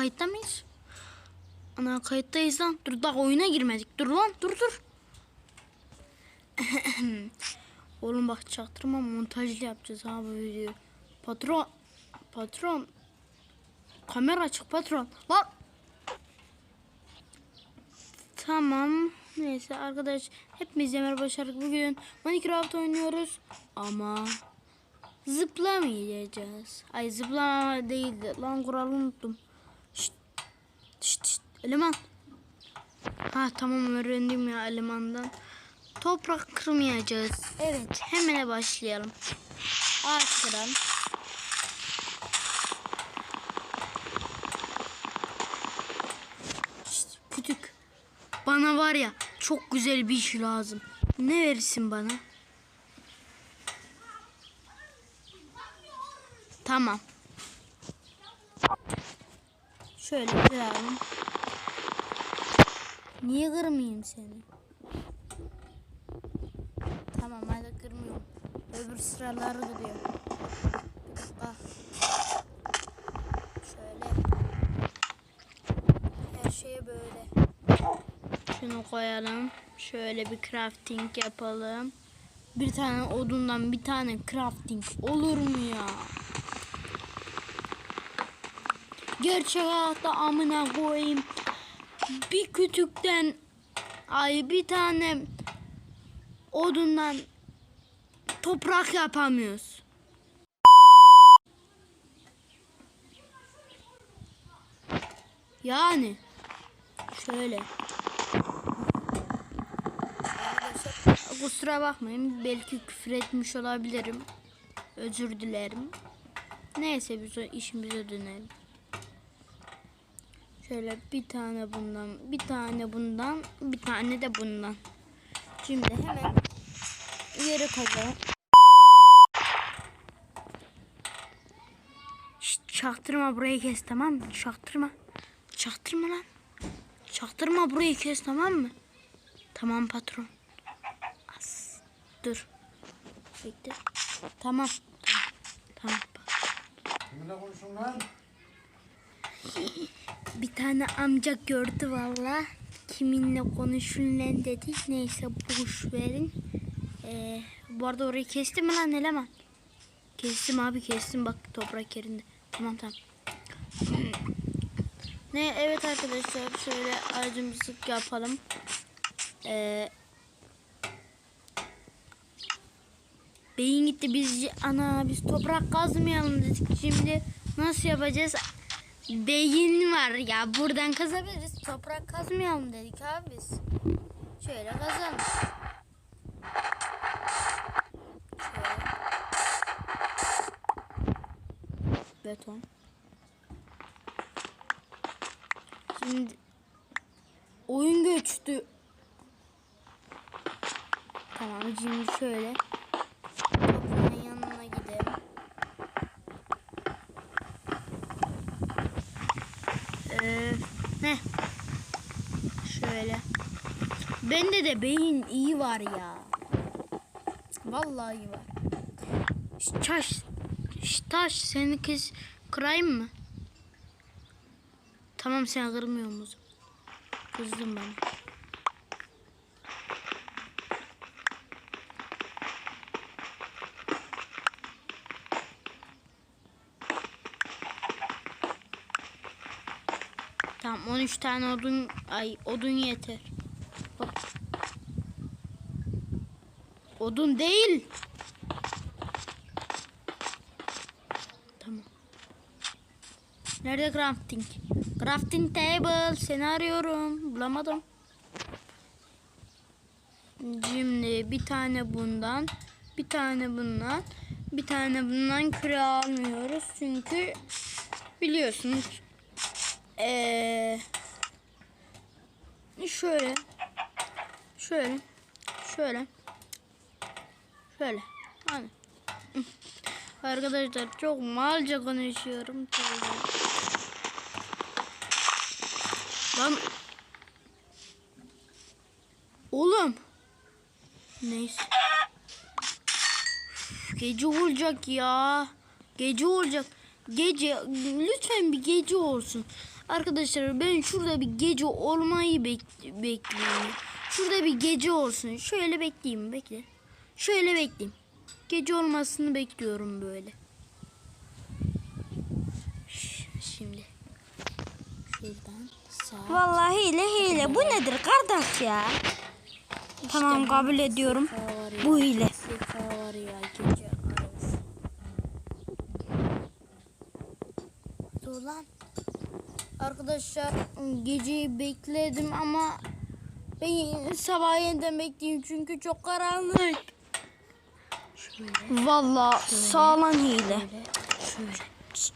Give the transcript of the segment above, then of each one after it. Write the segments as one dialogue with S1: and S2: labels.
S1: kayıtta mıyız? Ana kayıttayız lan. Dur daha oyuna girmedik. Dur lan dur dur. Oğlum bak çaktırma montajlı yapacağız ha bu videoyu. Patron. Patron. Kamera açık patron. Lan. Tamam. Neyse arkadaş hepimiz merhaba başardık. Bugün Minecraft oynuyoruz. Ama zıplamayacağız. Ay zıplama değildi. Lan kuralı unuttum. Şşt. Şşt. Eleman. Ha tamam öğrendim ya elemandan. Toprak kırmayacağız. Evet hemen başlayalım. Ağaç kıralım. Kütük. Bana var ya çok güzel bir iş lazım. Ne verirsin bana? Tamam. Şöyle kıralım. Niye kırmayayım seni? Tamam hadi kırmıyorum. Öbür sıraları duruyor. Bak. Şöyle. Her şey böyle. Şunu koyalım. Şöyle bir crafting yapalım. Bir tane odundan bir tane crafting olur mu ya? Gerçek hayatta amına koyayım. Bir kütükten ay bir tane odundan toprak yapamıyoruz. Yani şöyle. Kusura bakmayın belki küfür etmiş olabilirim. Özür dilerim. Neyse biz o işimize dönelim. Şöyle bir tane bundan, bir tane bundan, bir tane de bundan. Şimdi hemen yeri kazalım. Çaktırma burayı kes tamam mı? Çaktırma. Çaktırma lan. Çaktırma burayı kes tamam mı? Tamam patron. As. Dur. Bekle. Tamam. Tamam. Tamam.
S2: Kiminle konuşuyorsun lan?
S1: Bir tane amca gördü valla. Kiminle konuşun lan dedi. Neyse boş verin. Ee, bu arada orayı kestim mi lan eleman? Kestim abi kestim bak toprak yerinde. Tamam tamam. ne evet arkadaşlar şöyle aracımızı yapalım. Ee, beyin gitti biz ana biz toprak kazmayalım dedik şimdi nasıl yapacağız? Beyin var ya buradan kazabiliriz. Toprak kazmayalım dedik abi biz. Şöyle kazalım. Beton. Şimdi oyun göçtü. Tamam şimdi şöyle toprağın yanına gidelim. Ee, ne? Şöyle. Bende de beyin iyi var ya. Vallahi iyi var. Taş. Taş seni kız kırayım mı? Tamam sen kırmıyor musun? Kızdın bana. Tamam 13 tane odun ay odun yeter. Bak. Odun değil. Tamam. Nerede crafting? Crafting table seni arıyorum. Bulamadım. Şimdi bir tane bundan, bir tane bundan, bir tane bundan küre almıyoruz çünkü biliyorsunuz ee, şöyle şöyle şöyle şöyle. Hani arkadaşlar çok malca konuşuyorum. Lan. Oğlum. Neyse. Gece olacak ya. Gece olacak. Gece lütfen bir gece olsun Arkadaşlar ben şurada bir gece olmayı bek- bekliyorum. Şurada bir gece olsun. Şöyle bekleyeyim bekle. Şöyle bekleyeyim. Gece olmasını bekliyorum böyle. Şimdi. Şuradan sağ.
S3: Vallahi hile hile. Bu nedir kardeş ya? Tamam kabul ediyorum.
S1: ya.
S3: Bu hile.
S1: Sefa var ya gece arası. Dur lan. Arkadaşlar geceyi bekledim ama ben sabah yeniden bekleyeyim çünkü çok karanlık. Şöyle,
S3: Vallahi sağlam hile.
S1: şöyle, şöyle.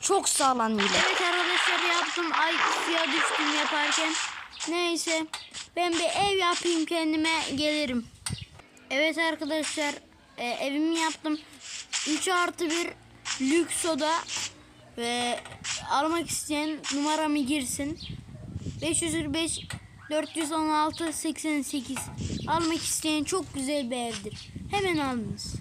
S3: Çok sağlam hile.
S1: Evet arkadaşlar yaptım. Ay suya düştüm yaparken. Neyse. Ben bir ev yapayım kendime gelirim. Evet arkadaşlar. e, evimi yaptım. 3 artı 1 lüks oda. Ve almak isteyen numaramı girsin. 505 416 88 almak isteyen çok güzel bir evdir. Hemen alınız.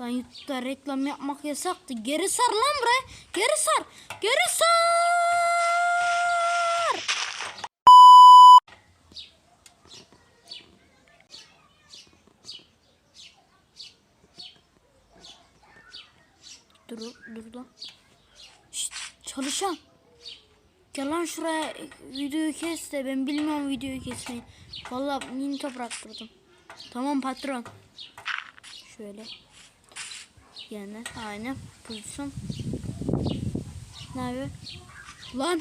S1: Lan YouTube'da reklam yapmak yasaktı. Geri sar lan buraya. Geri sar. Geri sar. Dur, dur lan. Çalışan. Gel lan şuraya videoyu kes de ben bilmiyorum videoyu kesmeyi. Vallahi mini toprak durdum. Tamam patron. Şöyle. Yani aynen pozisyon. Ne yapıyor? Lan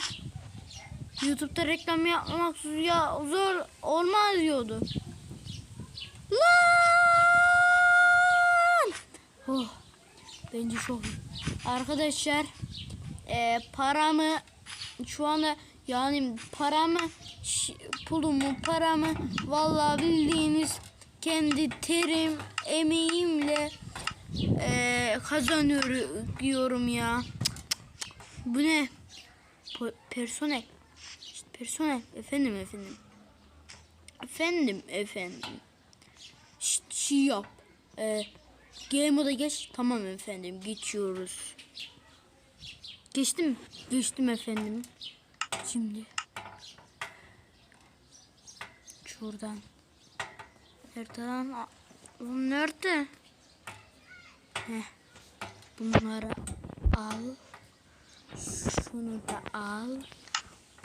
S1: YouTube'da reklam yapmak ya zor olmaz diyordu. Lan! Oh, bence çok. Arkadaşlar e, paramı şu anda yani paramı pulumu paramı vallahi bildiğiniz kendi terim emeğimle e, kazanıyorum ya. Bu ne? Personel. İşte personel. Efendim efendim. Efendim efendim. Şşt, şey yap. Ee, game moda geç. Tamam efendim geçiyoruz. Geçtim? Geçtim efendim. Şimdi. Şuradan. Nerede lan? Aa, Oğlum nerede? Heh. Bunları al. Şunu da al.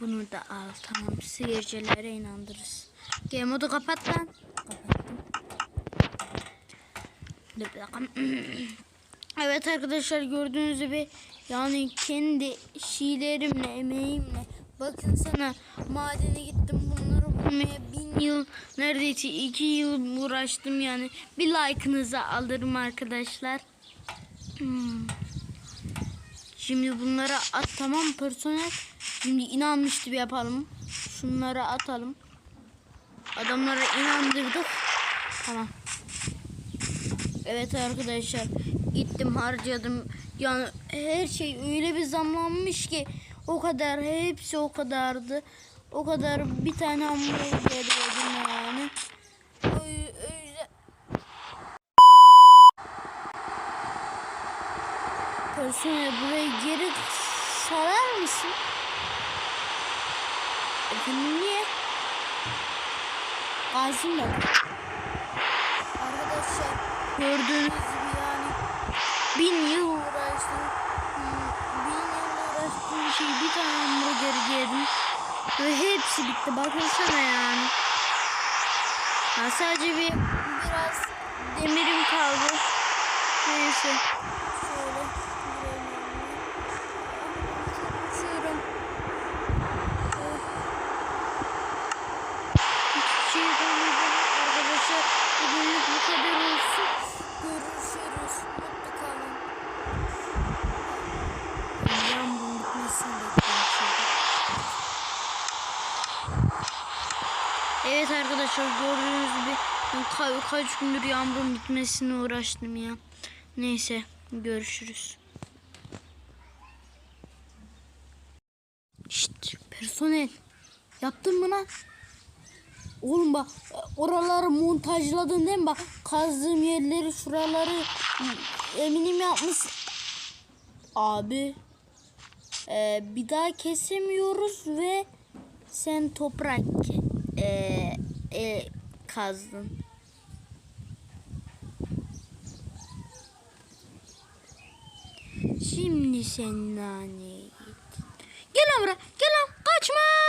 S1: Bunu da al. Tamam seyircilere inandırırız. Game modu kapat lan. Dur bir dakika. Evet arkadaşlar gördüğünüz gibi yani kendi şiilerimle, emeğimle bakın sana madene gittim bunları bulmaya bin yıl neredeyse iki yıl uğraştım yani bir like'ınızı alırım arkadaşlar. Hmm. Şimdi bunlara at tamam personel. Şimdi inanmış gibi yapalım. Şunları atalım. Adamlara inandırdık. Tamam. Evet arkadaşlar gittim harcadım. Yani her şey öyle bir zamlanmış ki o kadar hepsi o kadardı. O kadar bir tane hamburger yedim yani. Öyle. Personel burayı geri sarar mısın? Niye? Gazim yok. Arkadaşlar gördüğünüz gibi yani bin yıl uğraştım. Bin yıl uğraştığım şey bir tane hamburger yedim. Ve hepsi bitti. Bakınsana yani. Ha, sadece bir biraz demirim kaldı. Neyse. Şöyle girelim. Uçuyorum. Oh. Hiçbir şey yapamayacağım arkadaşlar. Bugünlük bu kadar olsun. Görüşürüz. Mutlu kalın. Yağmurun bitmesini bekliyorum şurada. Evet arkadaşlar gördüğünüz gibi ka- kaç gündür yağmurun bitmesine uğraştım ya. Neyse görüşürüz. Şşt personel. Yaptın mı lan? Oğlum bak oraları montajladın değil mi? Bak kazdığım yerleri şuraları eminim yapmış. Abi e, bir daha kesemiyoruz ve sen toprak e, e, kazdın. Şimdi sen naneye gittin. Gel buraya. Gel lan. Kaçma.